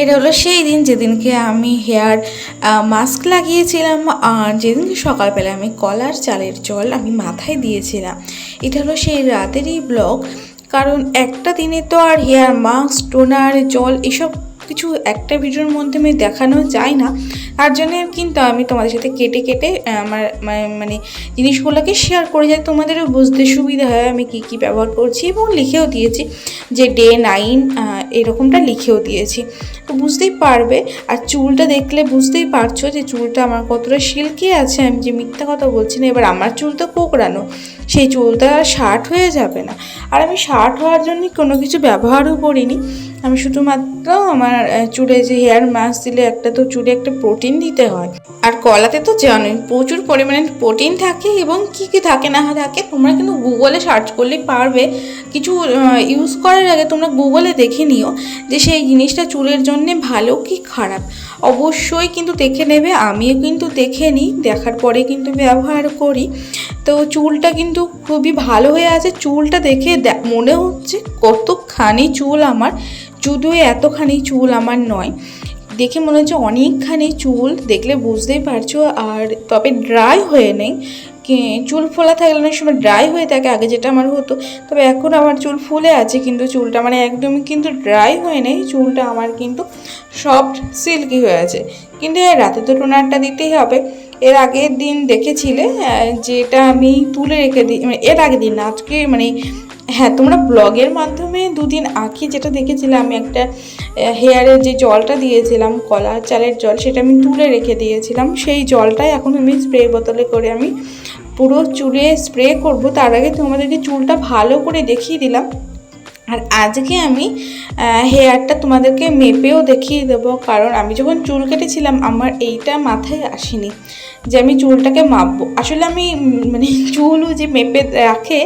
এটা হলো সেই দিন যেদিনকে আমি হেয়ার মাস্ক লাগিয়েছিলাম আর যেদিনকে সকালবেলা আমি কলার চালের জল আমি মাথায় দিয়েছিলাম। এটা হলো সেই রাতেরই ব্লগ। কারণ একটা দিনে তো আর হেয়ার, মাস্ক, টোনার, জল এসব কিছু একটা ভিডিওর মাধ্যমে দেখানো যায় না। তার জন্য কিন্তু আমি তোমাদের সাথে কেটে কেটে আমার মানে জিনিসগুলোকে শেয়ার করে যাতে তোমাদেরও বুঝতে সুবিধা হয় আমি কি কি ব্যবহার করছি এবং লিখেও দিয়েছি যে ডে নাইন এরকমটা লিখেও দিয়েছি। তো বুঝতেই পারবে, আর চুলটা দেখলে বুঝতেই পারছ যে চুলটা আমার কতটা সিল্কি আছে, আমি যে মিথ্যা কথা বলছি না, এবার আমার চুল তো কোকড়ানো, সেই চুলটা আর শার্ট হয়ে যাবে না। আর আমি শার্ট হওয়ার জন্য কোনো কিছু ব্যবহারও করিনি, আমি শুধুমাত্র আমার আহ, চুলে যে হেয়ার মাস্ক দিলে একটা তো চুলে একটা প্রোটিন দিতে হয়। আর কলাতে তো জানোই প্রচুর পরিমাণে প্রোটিন থাকে এবং কি কি থাকে না থাকে তোমরা কিন্তু গুগলে সার্চ করলেই পারবে। কিছু ইউজ করার আগে তোমরা গুগলে দেখে নিও যে সেই জিনিসটা চুলের জন্যে ভালো কি খারাপ। অবশ্যই কিন্তু দেখে নেবে আমিও কিন্তু দেখে নিই দেখার পরে কিন্তু ব্যবহার করি। তো চুলটা কিন্তু খুবই ভালো হয়ে আছে চুলটা দেখে মনে হচ্ছে কতখানি চুল আমার যদিও এতখানি চুল আমার নয়। দেখে মনে হচ্ছে অনেকখানি চুল, দেখলে বুঝতেই পারছ। আর তবে ড্রাই হয়ে নেই। চুল ফোলা থাকলে অনেক সময় ড্রাই হয়ে থাকে। আগে যেটা আমার হতো, তবে এখন আমার চুল ফুলে আছে, কিন্তু চুলটা মানে একদমই কিন্তু ড্রাই হয়ে নেই। চুলটা আমার কিন্তু সফট সিল্কি হয়ে আছে। কিন্তু রাতে তো টোনারটা দিতেই হবে। এর আগের দিন দেখেছিলে যেটা আমি তুলে রেখে দিই মানে এর আগের দিন, আজকে মানে হ্যাঁ তোমরা ব্লগের মাধ্যমে দুদিন আগে যেটা দেখেছিলাম, আমি একটা হেয়ারের যে জলটা দিয়েছিলাম কলা চালের জল, সেটা আমি তুলে রেখে দিয়েছিলাম। সেই জলটাই এখন আমি স্প্রে বোতলে করে আমি পুরো চুলে স্প্রে করব। তার আগে তোমাদেরকে চুলটা ভালো করে দেখিয়ে দিলাম। আর আজকে আমি হেয়ারটা তোমাদেরকে মেপেও দেখিয়ে দেবো, কারণ আমি যখন চুল কেটেছিলাম, আমার এইটা মাথায় আসেনি যে আমি চুলটাকে মাপবো। আসলে আমি মানে চুলও যে মেপে রাখে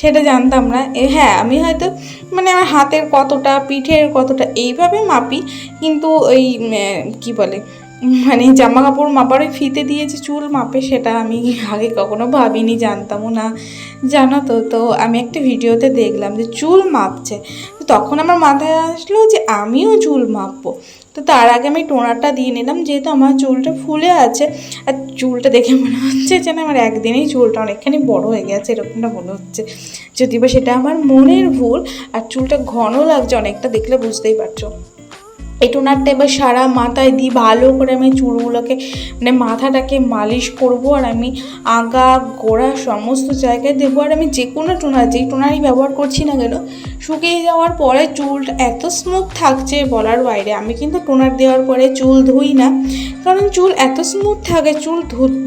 সেটা জানতাম না। হ্যাঁ আমি হয়তো মানে আমার হাতের কতটা, পিঠের কতটা, এইভাবে মাপি। কিন্তু ওই কি বলে মানে জামা কাপড় মাপার ফিতে দিয়ে যে চুল মাপে সেটা আমি আগে কখনো ভাবিনি, জানতামও না। জানো তো তো আমি একটা ভিডিওতে দেখলাম যে চুল মাপছে। তো তখন আমার মাথায় আসলো যে আমিও চুল মাপবো। তো তার আগে আমি টোনারটা দিয়ে নিলাম, যেহেতু আমার চুলটা ফুলে আছে। আর চুলটা দেখে মনে হচ্ছে যেন আমার একদিনেই চুলটা অনেকখানি বড় হয়ে গেছে, এরকমটা মনে হচ্ছে। যদি বা সেটা আমার মনের ভুল, আর চুলটা ঘন লাগছে অনেকটা, দেখলে বুঝতেই পারছ। এই টোনারটা এবার সারা মাথায় দিই, ভালো করে আমি চুলগুলোকে মানে মাথাটাকে মালিশ করব আর আমি আগা গোড়া সমস্ত জায়গায় দেবো। আর আমি যে কোনো টোনার যেই টোনারই ব্যবহার করছি না কেন শুকিয়ে যাওয়ার পরে চুলটা এত স্মুথ থাকছে বলার বাইরে, আমি কিন্তু টোনার দেওয়ার পরে চুল ধুই না। কারণ চুল এত স্মুথ থাকে, চুল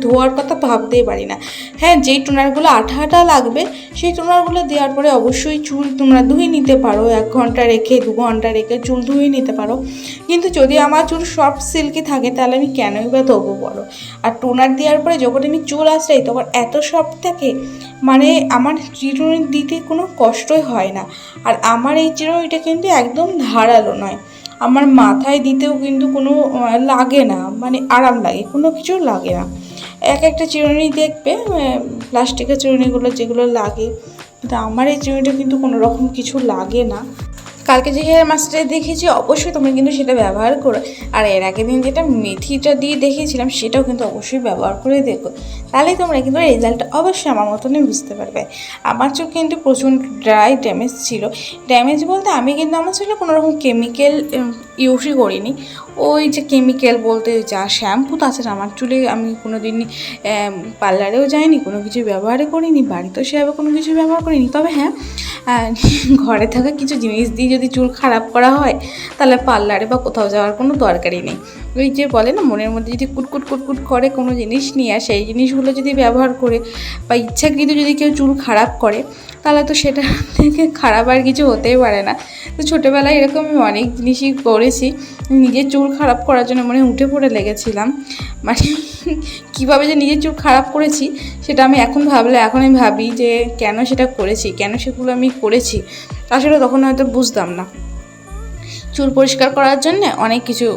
ধোয়ার কথা ভাবতেই পারি না। হ্যাঁ যেই টোনারগুলো আঠা আঠা লাগবে, সেই টোনারগুলো দেওয়ার পরে অবশ্যই চুল তোমরা ধুয়ে নিতে পারো, এক ঘণ্টা রেখে, দু ঘণ্টা রেখে চুল ধুয়ে নিতে পারো। কিন্তু যদি আমার চুল সফট সিল্কি থাকে, তাহলে আমি কেনই বা দেবো বলো? আর টোনার দেওয়ার পরে যখন আমি চুল আসলাই তখন এত সফট থাকে মানে আমার চিরুনি দিতে কোনো কষ্টই হয় না। আর আমার এই চিরুনিটা কিন্তু একদম ধারালো নয়। আমার মাথায় দিতেও কিন্তু কোনো লাগে না। মানে আরাম লাগে, কোনো কিছু লাগে না। এক একটা চিরুনি দেখবে প্লাস্টিকের চিরুনিগুলো যেগুলো লাগে। কিন্তু আমার এই চিরুনিটা কিন্তু কোনো রকম কিছু লাগে না। কালকে যে হেয়ার মাস্কটা দেখেছি, অবশ্যই তোমরা কিন্তু সেটা ব্যবহার করো। আর এর আগের দিন যেটা মেথিটা দিয়ে দেখেছিলাম সেটাও কিন্তু অবশ্যই ব্যবহার করে দেখো। তাহলেই তোমরা কিন্তু রেজাল্ট অবশ্যই আমার মতনই বুঝতে পারবে। আমার চোখ কিন্তু প্রচুর ড্রাই ড্যামেজ ছিল। ড্যামেজ বলতে আমি কিন্তু আমার চুলে কোনো রকম কেমিক্যাল ইউজই করিনি। ওই যে কেমিক্যাল বলতে যা শ্যাম্পু তাছাড়া আমার চুলে আমি কোনো দিন পার্লারেও যাইনি, কোনো কিছু ব্যবহারই করিনি, বাড়িতেও সেভাবে কোনো কিছু ব্যবহার করিনি। তবে হ্যাঁ ঘরে থাকা কিছু জিনিস দিয়ে যদি চুল খারাপ করা হয়, তাহলে পার্লারে বা কোথাও যাওয়ার কোনো দরকারই নেই। ওই যে বলে না, মনের মধ্যে যদি কুটকুট কুটকুট করে কোনো জিনিস নিয়ে আসে, এই জিনিসগুলো যদি ব্যবহার করে বা ইচ্ছাকৃত যদি কেউ চুল খারাপ করে তাহলে তো সেটা থেকে খারাপ আর কিছু হতেই পারে না। তো ছোটোবেলায় এরকম আমি অনেক জিনিসই করেছি। নিজের চুল খারাপ করার জন্য মনে উঠে পড়ে লেগেছিলাম। মানে কীভাবে যে নিজের চুল খারাপ করেছি, সেটা আমি এখন ভাবলে, এখন আমি ভাবি যে কেন সেটা করেছি, কেন সেগুলো আমি করেছি আসলে তখন হয়তো বুঝতাম না। চুল পরিষ্কার করার জন্য অনেক কিছু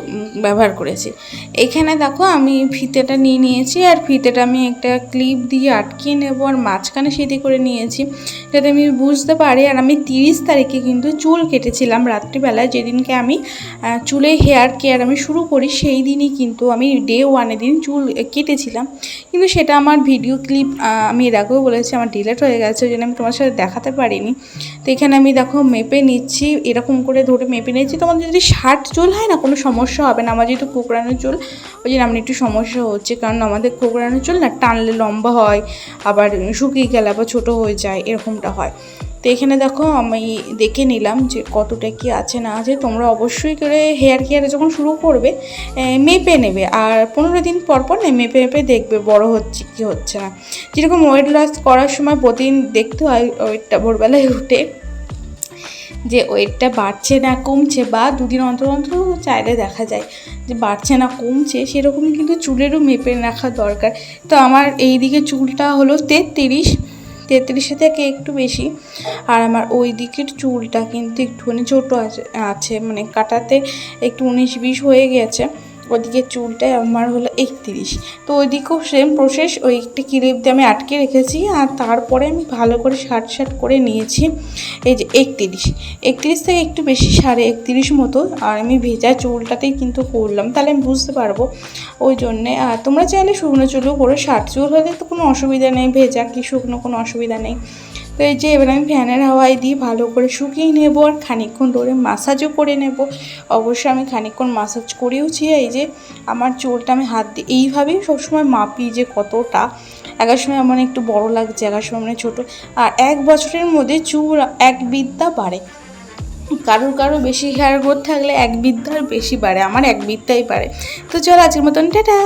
ব্যবহার করেছি। এখানে দেখো আমি ফিতেটা নিয়ে নিয়েছি আর ফিতেটা আমি একটা ক্লিপ দিয়ে আটকিয়ে নেব আর মাঝখানে সিঁথি করে নিয়েছি যাতে আমি বুঝতে পারি। আর আমি তিরিশ তারিখে কিন্তু চুল কেটেছিলাম রাত্রিবেলায় যেদিনকে আমি চুলে হেয়ার কেয়ার আমি শুরু করি সেই দিনই কিন্তু আমি ডে ওয়ানের দিন চুল কেটেছিলাম। কিন্তু সেটা আমার ভিডিও ক্লিপ আমি এর আগেও বলেছি আমার ডিলেট হয়ে গেছে, ওই জন্য আমি তোমার সাথে দেখাতে পারিনি। তো এখানে আমি দেখো মেপে নিচ্ছি, এরকম করে ধরে মেপে নিচ্ছি তোমাদের যদি ষাট চুল হয় না, কোনো সমস্যা হবে না। আমার যেহেতু কোকড়ানো চুল, ওই জন্য আমার একটু সমস্যা হচ্ছে। কারণ আমাদের কোকড়ানো চুল না টানলে লম্বা হয়, আবার শুকিয়ে গেলে আবার ছোটো হয়ে যায়, এরকমটা হয়। তো এখানে দেখো, আমি দেখে নিলাম যে কতটা কি আছে না আছে। তোমরা অবশ্যই করে হেয়ার কেয়ার যখন শুরু করবে মেপে নেবে। আর পনেরো দিন পর পর না, মেপে মেপে দেখবে বড় হচ্ছে কি হচ্ছে না। যেরকম ওয়েট লস করার সময় প্রতিদিন দেখতে হয় ওয়েটটা ভোরবেলায় উঠে। যে ওয়েটটা বাড়ছে না, কমছে বা দুদিন অন্তর অন্তর চাইলে দেখা যায় যে বাড়ছে না, কমছে, সেরকমই কিন্তু চুলেরও মেপে রাখা দরকার। তো আমার এই দিকে চুলটা হলো তেত্রিশ, তেত্রিশে থেকে একটু বেশি। আর আমার ওই দিকের চুলটা কিন্তু একটুখানি ছোটো আছে আছে মানে কাটাতে একটু উনিশ বিশ হয়ে গেছে। ওদিকে চুলটাই আমার হলো একত্রিশ। তো ওইদিকেও সেম প্রসেস ওই একটা ক্লিপ দিয়ে আমি আটকে রেখেছি আর তারপরে আমি ভালো করে শার্ট শার্ট করে নিয়েছি। এই যে একত্রিশ। একত্রিশ থেকে একটু বেশি, সাড়ে একত্রিশ মতো। আর আমি ভেজা চুলটাতেই কিন্তু করলাম। তাহলে আমি বুঝতে পারব ওই জন্যে। আর তোমরা চাইলে শুকনো চুলও করে। শার্ট চুল হলে তো কোনো অসুবিধা নেই। ভেজা কি শুকনো কোনো অসুবিধা নেই। তো এই যে এবার আমি ফ্যানের হাওয়ায় দিয়ে ভালো করে শুকিয়ে নেব আর খানিকক্ষণ ধরে মাসাজও করে নেব। অবশ্যই আমি খানিকক্ষণ মাসাজ করেওছি এই যে আমার চুলটা আমি হাত দিয়ে এইভাবেই সবসময় মাপি যে কতটা। একার সময় আমার একটু বড় লাগছে একার সময় মানে ছোটো। আর এক বছরের মধ্যে চুল এক বিদ্যা বাড়ে। কারোর কারও বেশি হেয়ার গ্রোথ থাকলে এক বিদ্যার বেশি বাড়ে, আমার এক বিদ্যাই বাড়ে। তো চল আজকের মতন, টাটা!